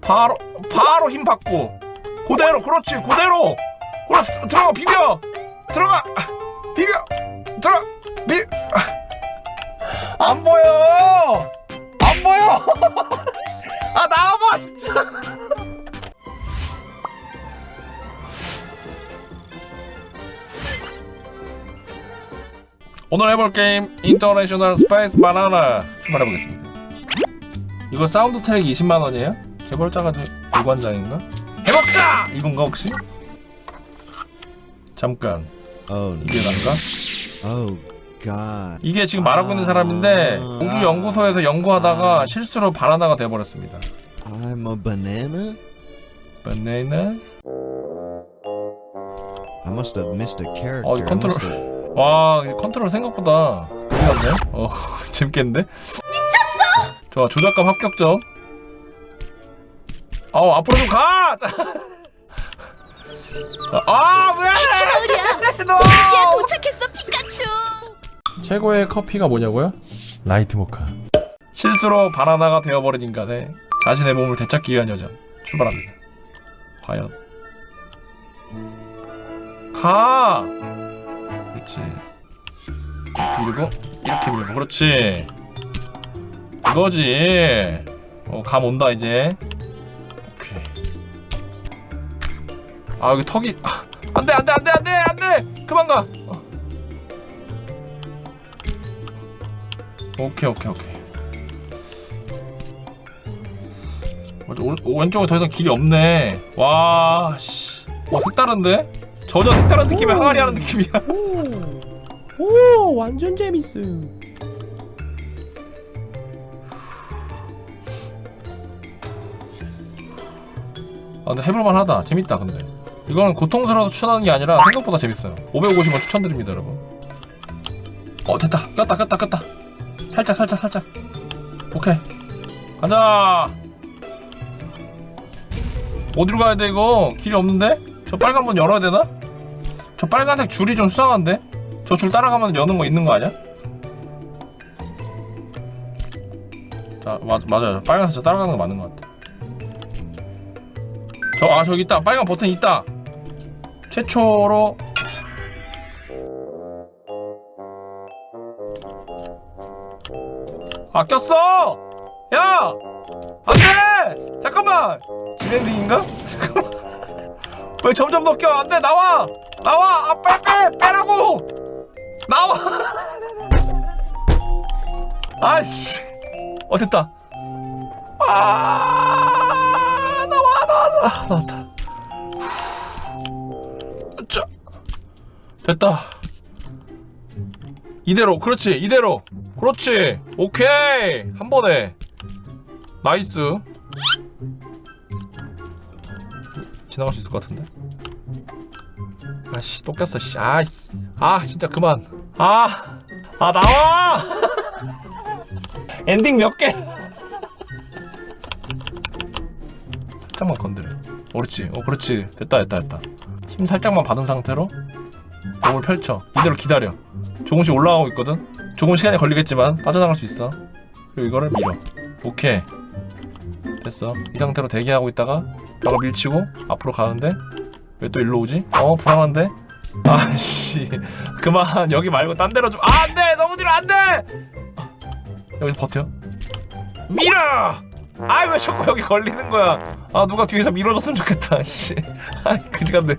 바로 바로 힘 받고. 그대로 그렇지 그대로. 그렇지 들어가 비벼. 들어가. 비벼. 들어가 비안 보여. 안 보여. 아 나와봐 진짜. 오늘 해볼 게임 인터내셔널 스페이스 바나나 출발해보겠습니다. 이거 사운드 트랙 20만원이에요? 개발자가 무관장인가? 해먹자! 이건가 혹시? 잠깐 Oh 이게 난가? Oh God. 이게 지금 말하고 있는 사람인데 우주 연구소에서 연구하다가 실수로 바나나가 돼버렸습니다 I'm a banana. 바나나? I must have missed a character. 어, 이 I 컨트롤 must have- 와, 이 컨트롤 생각보다 어렵네. 어, 재밌겠는데? 미쳤어! 좋아, 조작감 합격점. 어, 앞으로 좀 가! 자. 자, 아, 왜! 너! 이제 도착했어 피카츄 최고의 커피가 뭐냐고요? 라이트 모카. 실수로 바나나가 되어버린 인간의 자신의 몸을 되찾기 위한 여정 출발합니다. 과연 가. 그렇지. 이렇게 밀고 이렇게 밀고 그렇지. 이거지. 어, 감 온다 이제. 아 여기 턱이 아, 안돼 안돼 안돼 안돼 안돼! 그만 가. 어. 오케이 오케이 오케이. 오, 왼쪽에 더 이상 길이 없네. 와 씨. 와 색다른데? 전혀 색다른 느낌의 항아리 하는 느낌이야. 오. 완전 재밌어 아 근데 해볼만 하다. 재밌다 근데 이거는 고통스러워서 추천하는 게 아니라 생각보다 재밌어요. 550원 추천드립니다 여러분. 어 됐다. 꼈다 꼈다 꼈다. 살짝 살짝 살짝. 오케이. 가자! 어디로 가야 돼 이거? 길이 없는데? 저 빨간 문 열어야 되나? 저 빨간색 줄이 좀 수상한데? 저 줄 따라가면 여는 거 있는 거 아니야? 자 맞, 맞아요. 빨간색 저 따라가는 거 맞는 것 같아. 저 아 저기 있다. 빨간 버튼 있다 최초로 아 꼈어! 야! 안돼! 잠깐만! 중인가? 잠깐만. 왜 점점 더 껴? 안돼 나와! 나와! 아 빼 빼! 빼라고! 나와! 아씨. 어 됐다. 아 나와 나와 아, 나왔다 됐다. 이대로 그렇지 이대로. 그렇지. 오케이. 한 번에. 나이스. 지나갈 수 있을 것 같은데? 아씨 또 꼈어 씨아 아, 진짜 그만. 아아 나와! 엔딩 몇개? 살짝만 건드려. 옳지. 어 그렇지. 됐다 됐다 됐다. 힘 살짝만 받은 상태로 몸을 펼쳐. 이대로 기다려. 조금씩 올라가고 있거든? 조금 시간이 걸리겠지만 빠져나갈 수 있어. 그리고 이거를 밀어. 오케이. 됐어. 이 상태로 대기하고 있다가 벽을 밀치고 앞으로 가는데? 왜 또 일로 오지? 어? 불안한데? 아씨. 그만. 여기 말고 딴 데로 좀. 아, 안돼! 너무 뒤로 안돼! 여기서 버텨. 밀어! 아 왜 자꾸 여기 걸리는 거야? 아 누가 뒤에서 밀어줬으면 좋겠다. 씨. 아이 그지같네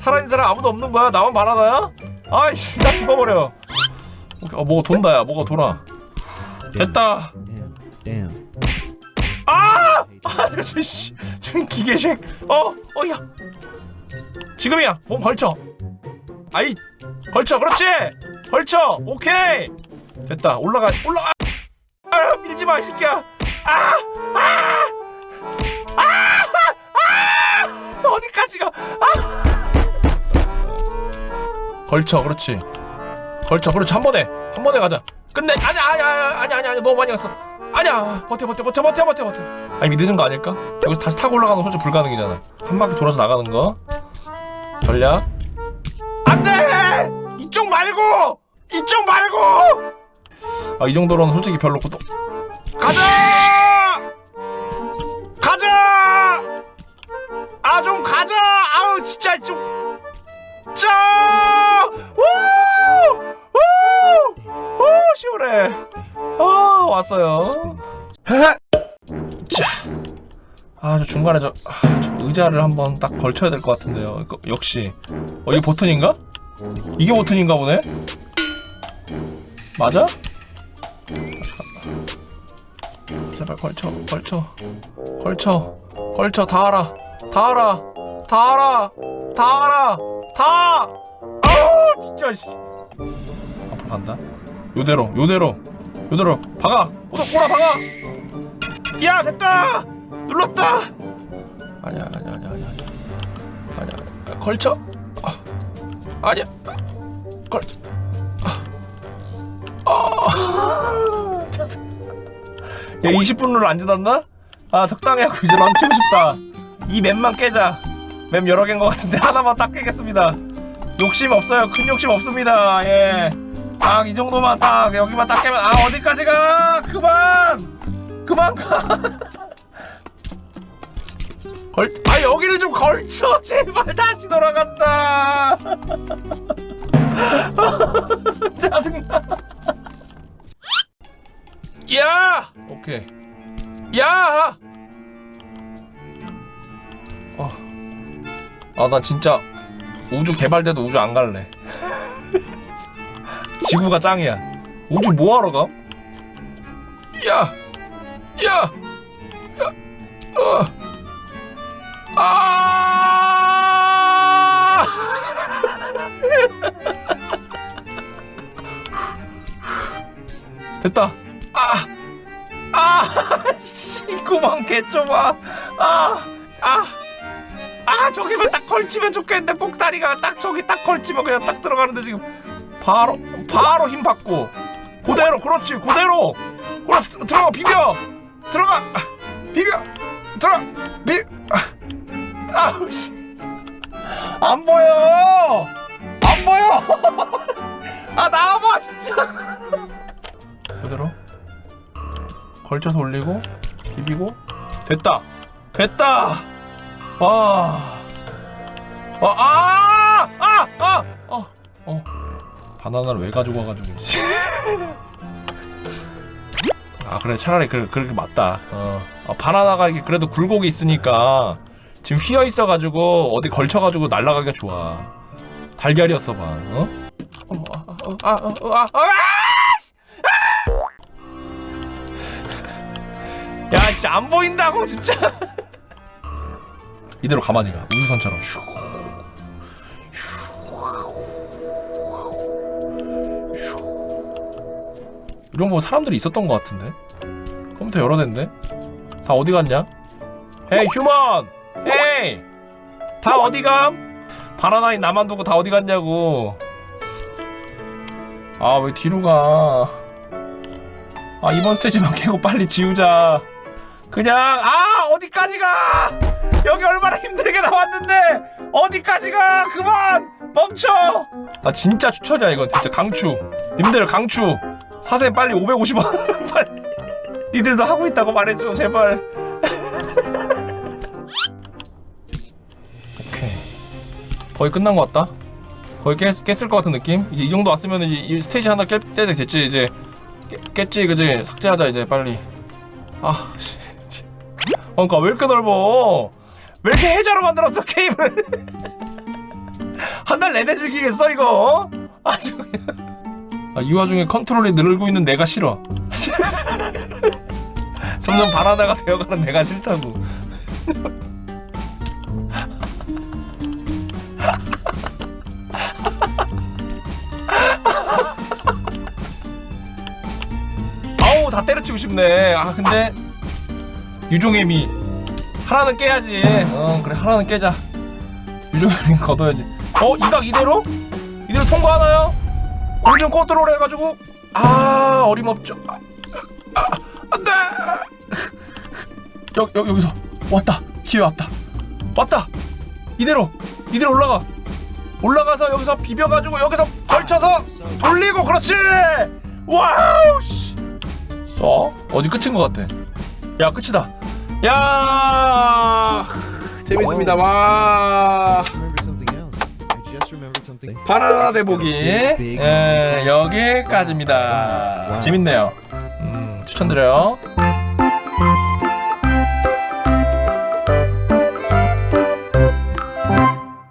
살아있는 사람 아무도 없는 거야 나만 바라나야? 아이씨 나 죽어버려 어 뭐가 돈다 야 뭐가 돌아 됐다. 아! 아, 저, 씨, 저 기계쉑. 어, 어, 야. 지금이야. 몸 걸쳐. 아이, 걸쳐. 그렇지. 걸쳐. 오케이. 됐다. 올라가. 올라가. 아, 밀지 마, 이 새끼야. 아, 아, 아, 아, 어디까지 가? 아. 걸쳐. 그렇지. 걸쳐. 그렇지. 한 번에. 한 번에 가자. 끝내. 아니, 아니, 아니, 아니, 아니, 너무 많이 갔어. 아니야 버텨 버텨 버텨 버텨 버텨 버텨 아니 늦은 거 아닐까? 여기서 다시 타고 올라가는 건 솔직히 불가능이잖아 한 바퀴 돌아서 나가는 거 전략 안돼 이쪽 말고 이쪽 말고 아 이 정도로는 솔직히 별로 고통 가자 가자 아 좀 가자 아우 진짜 좀 자 우우우 시원해. 아 왔어요. 자아저 중간에 저, 아, 저 의자를 한번 딱 걸쳐야 될 것 같은데요. 이거, 역시. 어 이게 버튼인가? 이게 버튼인가 보네? 맞아? 제발 걸쳐 걸쳐. 걸쳐. 걸쳐 다 알아 다 알아 다 알아 다 알아 다! 아우 진짜 씨. 앞으로 간다. 요대로 요대로. 요대로 박아. 꼬라 꼬라 박아. 야 됐다! 눌렀다! 아니야 아니야 아니야 아니야 아니야. 아니야 걸쳐. 아, 아니야. 걸쳐. 아, 아. 야 20분으로 안 지났나? 아 적당히 하고 이제 런 치고 싶다. 이 맵만 깨자 맵 여러 개인 것 같은데 하나만 딱 깨겠습니다. 욕심 없어요. 큰 욕심 없습니다. 예 딱 이 정도만 딱 여기만 딱 깨면 아 어디까지 가? 그만! 그만 가걸 아 여기를 좀 걸쳐! 제발 다시 돌아간다! 짜증나. 야! 오케이. 야! 아, 나 진짜 우주 개발돼도 우주 안 갈래. 지구가 짱이야. 우주 뭐 하러 가? 야! 야! 야! 어! 아! 됐다. 아! 아! 씨, 고만 개좁아. 아, 저기만 딱 걸치면 좋겠는데 꼭다리가 딱 저기 딱 걸치면 그냥 딱 들어가는데 지금 바로 바로 힘 받고. 그대로 그렇지 그대로. 그렇지 들어가 비벼. 들어가. 아, 비벼. 들어가. 비 아, 아우 씨안 보여. 안 보여. 아 나와봐 진짜. 그대로. 걸쳐서 올리고 비비고. 됐다. 됐다. 와. 와, 아! 아! 아! 어. 어. 바나나를 왜 가지고 와가지고. 씨. 아, 그래. 차라리 그, 그렇게 맞다. 어. 아, 바나나가 이게 그래도 굴곡이 있으니까 지금 휘어 있어가지고 어디 걸쳐가지고 날아가기가 좋아. 달걀이었어 봐. 어? 어, 아, 어, 아, 어, 안 보인다고, 진짜. 이대로 가만히 가 우주선처럼 슈. 이런 뭐 사람들이 있었던 것 같은데 컴퓨터 대인데 다 어디 갔냐? 헤이 휴먼 헤이 다 어디 감? 바나나인 나만 두고 다 어디 갔냐고 아 왜 뒤로 가? 아 이번 스테이지만 깨고 빨리 지우자 그냥 아 어디까지 가? 여기 얼마나 힘들게 나왔는데 어디까지 가? 그만 멈춰. 나 진짜 추천이야 이거 진짜 강추. 님들 강추. 사세 빨리 550원 빨리. 니들도 하고 있다고 말해줘 제발. 오케이. 거의 끝난 것 같다. 거의 깼, 깼을 것 같은 느낌? 이제 이 정도 왔으면 이제 이 스테이지 하나 깰 때도 됐지 이제 깨, 깼지 그지? 삭제하자 이제 빨리. 아 씨. 씨. 어, 그러니까 왜 이렇게 넓어? 왜 이렇게 해자로 만들었어 게임을? 한 달 내내 즐기겠어 이거? 어? 아주. 아, 이 와중에 컨트롤이 늘고 있는 내가 싫어. 점점 바나나가 되어가는 내가 싫다고. 아우 다 때려치고 싶네. 아 근데 유종의 미 하나는 깨야지. 어 그래 하나는 깨자. 유종의 미 걷어야지. 어 이 각 이대로? 이대로 통과하나요? 골든 컨트롤 해가지고 아 어림없죠. 아, 아, 안돼. 여기 여기 여기서 왔다. 기회 왔다. 왔다. 이대로 이대로 올라가. 올라가서 여기서 비벼가지고 여기서 걸쳐서 돌리고 그렇지. 와우 씨. 써? 어디 끝인 것 같아. 야 끝이다. 야 재밌습니다. 와. Something. 바나나 대보기 예, 여기까지입니다. 재밌네요. 음, 추천드려요.